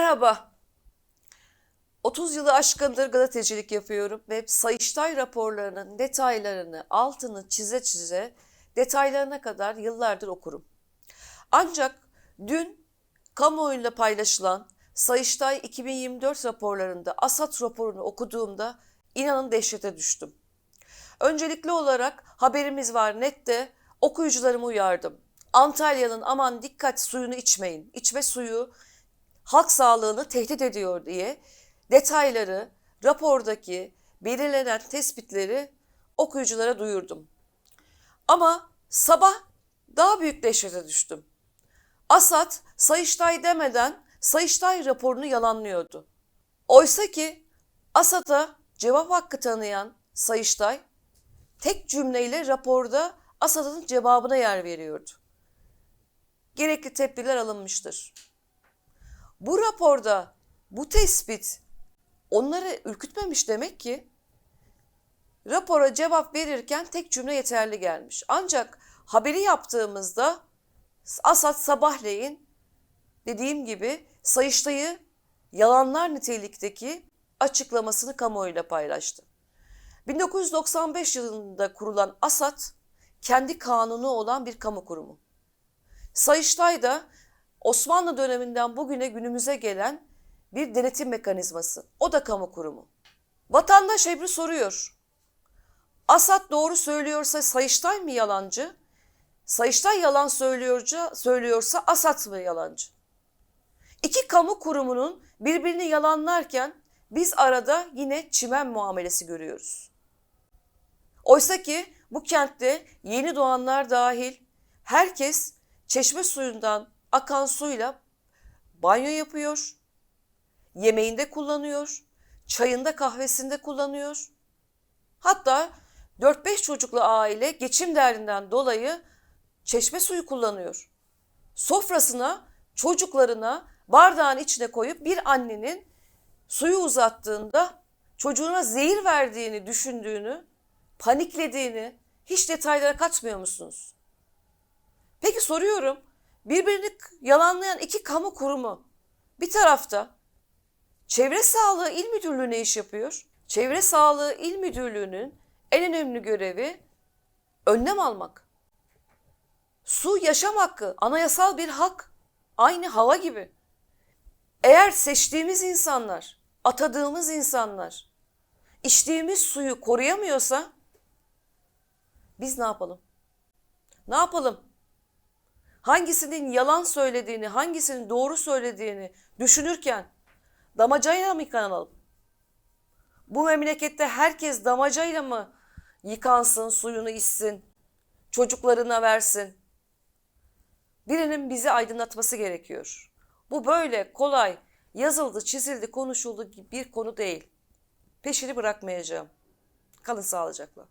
Merhaba. 30 yılı aşkındır gazetecilik yapıyorum ve Sayıştay raporlarının detaylarını altını çize çize detaylarına kadar yıllardır okurum. Ancak dün kamuoyuyla paylaşılan Sayıştay 2024 raporlarında ASAT raporunu okuduğumda inanın dehşete düştüm. Öncelikli olarak haberimiz var nette okuyucularımı uyardım. Antalya'nın aman dikkat suyunu içmeyin. İçme suyu halk sağlığını tehdit ediyor diye detayları, rapordaki belirlenen tespitleri okuyuculara duyurdum. Ama sabah daha büyük dehşete düştüm. Asad Sayıştay demeden Sayıştay raporunu yalanlıyordu. Oysa ki Asad'a cevap hakkı tanıyan Sayıştay tek cümleyle raporda Asad'ın cevabına yer veriyordu. Gerekli tedbirler alınmıştır. Bu raporda bu tespit onları ürkütmemiş demek ki rapora cevap verirken tek cümle yeterli gelmiş. Ancak haberi yaptığımızda Asad sabahleyin dediğim gibi Sayıştay'ı yalanlar nitelikteki açıklamasını kamuoyuyla paylaştı. 1995 yılında kurulan ASAD kendi kanunu olan bir kamu kurumu. Sayıştay da Osmanlı döneminden bugüne günümüze gelen bir denetim mekanizması. O da kamu kurumu. Vatandaş Ebru soruyor. Asad doğru söylüyorsa Sayıştay mı yalancı? Sayıştay yalan söylüyorca, söylüyorsa Asad mı yalancı? İki kamu kurumunun birbirini yalanlarken biz arada yine çimen muamelesi görüyoruz. Oysa ki bu kentte yeni doğanlar dahil herkes çeşme suyundan akan suyla banyo yapıyor, yemeğinde kullanıyor, çayında kahvesinde kullanıyor. Hatta 4-5 çocuklu aile geçim derdinden dolayı çeşme suyu kullanıyor. Sofrasına çocuklarına bardağın içine koyup bir annenin suyu uzattığında çocuğuna zehir verdiğini düşündüğünü, paniklediğini hiç detaylara kaçmıyor musunuz? Peki soruyorum. Birbirini yalanlayan iki kamu kurumu bir tarafta Çevre Sağlığı İl Müdürlüğü ne iş yapıyor? Çevre Sağlığı İl Müdürlüğü'nün en önemli görevi önlem almak. Su yaşam hakkı, anayasal bir hak. Aynı hava gibi. Eğer seçtiğimiz insanlar, atadığımız insanlar içtiğimiz suyu koruyamıyorsa biz ne yapalım? Ne yapalım? Hangisinin yalan söylediğini, hangisinin doğru söylediğini düşünürken damacayla mı yıkanalım? Bu memlekette herkes damacayla mı yıkansın, suyunu içsin, çocuklarına versin? Birinin bizi aydınlatması gerekiyor. Bu böyle kolay yazıldı, çizildi, konuşuldu bir konu değil. Peşini bırakmayacağım. Kalın sağlıcakla.